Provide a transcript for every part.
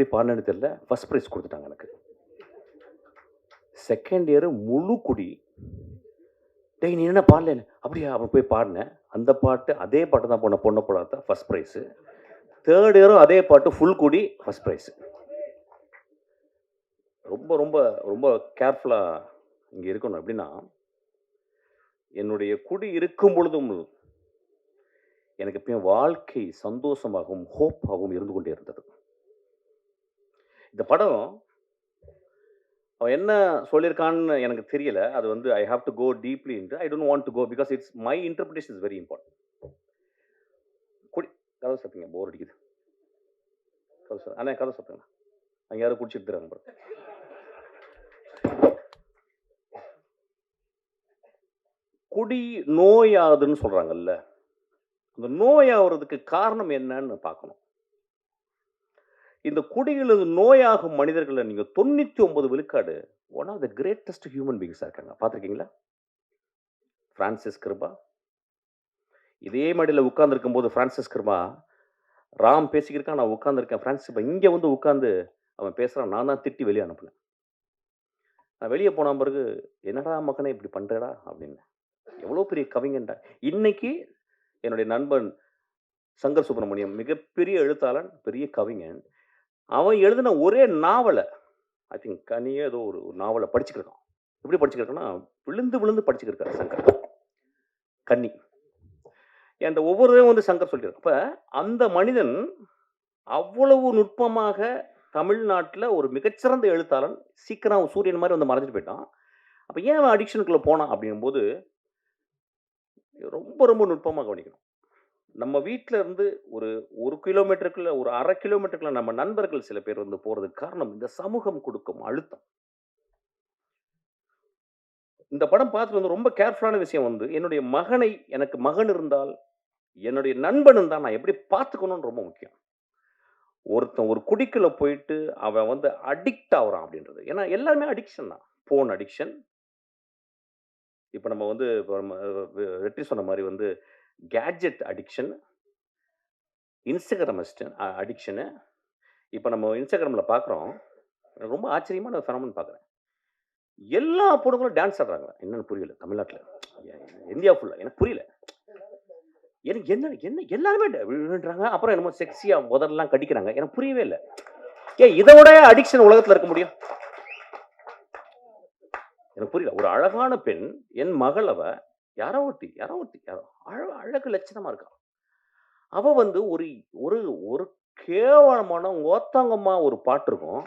எப்படி பாடினேன்னு தெரியல. First prize கொடுத்துட்டாங்க எனக்கு. செகண்ட் இயர் முழு குடி. டேய் நீ என்ன பாடல? அப்படியா? அப்போ போய் பாடினேன். அந்த பாட்டு அதே பாட்டு தான் போன பொண்ணை போடாத ஃபர்ஸ்ட் ப்ரைஸு தேர்ட் இயரும் அதே பாட்டு ஃபுல் குடி ஃபர்ஸ்ட் ப்ரைஸு ரொம்ப ரொம்ப ரொம்ப கேர்ஃபுல்லாக இங்கே இருக்கணும். எப்படின்னா என்னுடைய குடி இருக்கும் பொழுதும் எனக்கு எப்பயும் வாழ்க்கை சந்தோஷமாகவும் ஹோப்பாகவும் இருந்து கொண்டே இருந்தது. இந்த படம் அவன் என்ன சொல்லியிருக்கான்னு எனக்கு தெரியல. அது வந்து I have to go deeply into I don't want to go because it's my interpretation is very important குடி கதை சாப்பிங்க போர் அடிக்குது. கதை சார் அண்ணா கதை சாப்பிடுங்க அங்கே யாரும் குடிச்சிட்டு தராங்க குடி நோயாகுதுன்னு சொல்கிறாங்கல்ல அந்த நோயாகிறதுக்கு காரணம் என்னன்னு பார்க்கணும். இந்த குடியிலிருந்து நோயாகும் மனிதர்களை நீங்கள் தொண்ணூற்றி ஒன்பது விழுக்காடு one of the greatest human பீங்ஸாக இருக்காங்க. பார்த்துருக்கீங்களா? ஃப்ரான்சிஸ் கிருபா இதே மடியில் உட்கார்ந்துருக்கும் போது ஃப்ரான்சிஸ் கிருபா ராம் பேசிக்கிருக்கான் நான் உட்காந்துருக்கேன் ஃப்ரான்சிஸ் இங்கே வந்து உட்காந்து அவன் பேசுகிறான் நான் தான் திட்டி வெளியே அனுப்புனேன். நான் வெளியே போன பிறகு என்னடா மகனே இப்படி பண்ணுறடா அப்படின்னு. எவ்வளோ பெரிய கவிஞன்டா. இன்னைக்கு என்னுடைய நண்பன் சங்கர் சுப்பிரமணியம் மிகப்பெரிய எழுத்தாளன் பெரிய கவிஞன். அவன் எழுதின ஒரே நாவலை ஐ திங்க் கனியே ஏதோ ஒரு ஒரு நாவலை படிச்சுக்கிருக்கான். எப்படி படிச்சுக்கிருக்கான்னா விழுந்து விழுந்து படிச்சுக்கிருக்காரு சங்கர். கன்னி. அந்த ஒவ்வொருதையும் வந்து சங்கர் சொல்லியிருக்கான் அப்போ அந்த மனிதன் அவ்வளவு நுட்பமாக தமிழ்நாட்டில் ஒரு மிகச்சிறந்த எழுத்தாளன் சீக்கிரம் அவன் சூரியன் மாதிரி வந்து மறைஞ்சிட்டு போயிட்டான். அப்போ ஏன் அவன் அடிக்ஷனுக்குள்ளே போனான் அப்படிங்கும்போது ரொம்ப ரொம்ப நுட்பமாக கவனிக்கணும். நம்ம வீட்டில் இருந்து ஒரு ஒரு கிலோமீட்டருக்குள்ள ஒரு அரை கிலோமீட்டருக்குள்ள நம்ம நண்பர்கள் சில பேர் வந்து போகிறதுக்கு காரணம் இந்த சமூகம் கொடுக்கும் அழுத்தம். இந்த படம் பார்த்துட்டு வந்து ரொம்ப கேர்ஃபுல்லான விஷயம் வந்து என்னுடைய மகனை எனக்கு மகன் இருந்தால் என்னுடைய நண்பன் இருந்தால் நான் எப்படி பார்த்துக்கணும்னு ரொம்ப முக்கியம். ஒருத்தன் ஒரு குடிக்கல போயிட்டு அவன் வந்து அடிக்ட் ஆகுறான் அப்படின்றது. ஏன்னா எல்லாருமே அடிக்ஷன் தான். ஃபோன் அடிக்ஷன் இப்போ நம்ம வந்து இப்போ நம்ம வெற்றி சொன்ன மாதிரி வந்து கேட்ஜெட் அடிக்ஷன் இன்ஸ்டாகிராம் அடிக்ஷனு இப்போ நம்ம இன்ஸ்டாகிராமில் பார்க்குறோம் ரொம்ப ஆச்சரியமாக நான் ஃபெனமன் பார்க்குறேன் எல்லா பொண்ணுங்களும் டான்ஸ் ஆடுறாங்க. என்னன்னு புரியல தமிழ்நாட்டில். இந்தியா ஃபுல்லாக எனக்கு புரியல. எனக்கு என்ன என்ன எல்லாருமே விழுன்றாங்க அப்புறம் என்னமோ செக்ஸியாக முதல்லாம் கடிக்கிறாங்க. எனக்கு புரியவே இல்லை. ஏன் இதோட அடிக்ஷன் உலகத்தில் இருக்க முடியும்? எனக்கு புரியல. ஒரு அழகான பெண் என் மகள் யாரோ ஒருத்தி யாரோ ஒருத்தி. யாரோ அழ அழகு லட்சணமா இருக்கா. அவ வந்து ஒரு ஒரு ஒரு கேவலமான ஓத்தாங்கம்மா ஒரு பாட்டு இருக்கும்.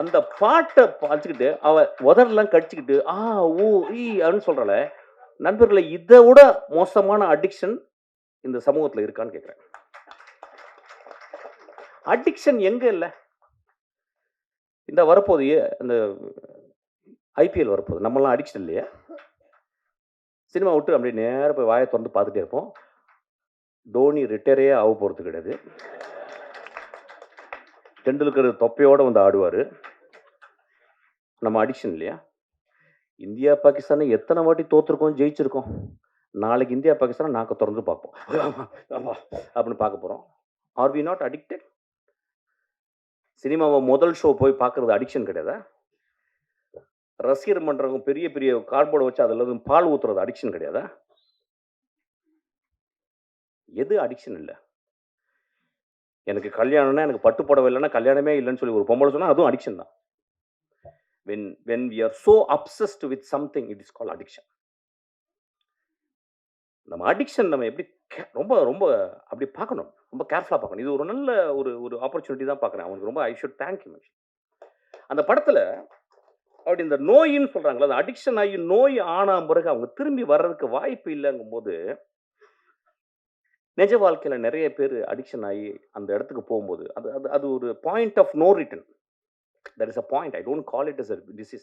அந்த பாட்டை பார்த்துக்கிட்டு அவ உதரெல்லாம் கடிச்சுக்கிட்டு ஆ ஊ ஈ அப்படின்னு சொல்றாள நண்பர்களை இதை விட மோசமான அடிக்ஷன் இந்த சமூகத்தில் இருக்கான்னு கேட்குறேன் அடிக்ஷன் எங்கே இல்லை? இந்த வரப்போதைய அந்த ஐபிஎல் வரப்போகுது. நம்மளாம் அடிக்ஷன் இல்லையா? சினிமா விட்டு அப்படியே நேராக போய் வாயை திறந்து பார்த்துட்டே இருப்போம். தோனி ரிட்டையரே ஆக போகிறது கிடையாது. டெண்டுல்கர் தொப்பையோடு வந்து ஆடுவார். நம்ம அடிக்ஷன் இல்லையா? இந்தியா பாகிஸ்தானை எத்தனை வாட்டி தோற்றுருக்கோம் ஜெயிச்சிருக்கோம். நாளைக்கு இந்தியா பாகிஸ்தானை நாக்க திறந்து பார்ப்போம். அப்படின்னு பார்க்க போகிறோம் ஆர் வி நாட் அடிக்டட் சினிமாவை முதல் ஷோ போய் பார்க்கறது அடிக்ஷன் கிடையாதா? ரசிகர் மன்றவங்க பெரிய பெரிய கார்போர்டை வச்சு அதில் பால் ஊத்துறது அடிக்ஷன் கிடையாதா? எது அடிக்ஷன் இல்லை? எனக்கு கல்யாணம்னா எனக்கு பட்டு புடவை இல்லைன்னா கல்யாணமே இல்லைன்னு சொல்லி ஒரு பொம்பளை சொன்னால் அதுவும் அடிக்ஷன் தான். When when we are so obsessed with something it is call addiction நம்ம அடிக்ஷன் நம்ம எப்படி ரொம்ப ரொம்ப அப்படி பார்க்கணும். ரொம்ப கேர்ஃபுல்லாக பார்க்கணும். இது ஒரு நல்ல ஒரு ஒரு ஆப்பர்ச்சுனிட்டி தான் பார்க்குறேன். அவனுக்கு ரொம்ப ஐ ஷுட் தேங்க் யூ அந்த படத்தில் அப்படி இந்த நோயின்னு சொல்கிறாங்களா அந்த அடிக்ஷன் ஆகி நோய் ஆன பிறகு அவங்க திரும்பி வர்றதுக்கு வாய்ப்பு இல்லைங்கும்போது நிஜ வாழ்க்கையில் நிறைய பேர் அடிக்ஷன் ஆகி அந்த இடத்துக்கு போகும்போது அது அது அது ஒரு point of no return that is a point I don't call it is a disease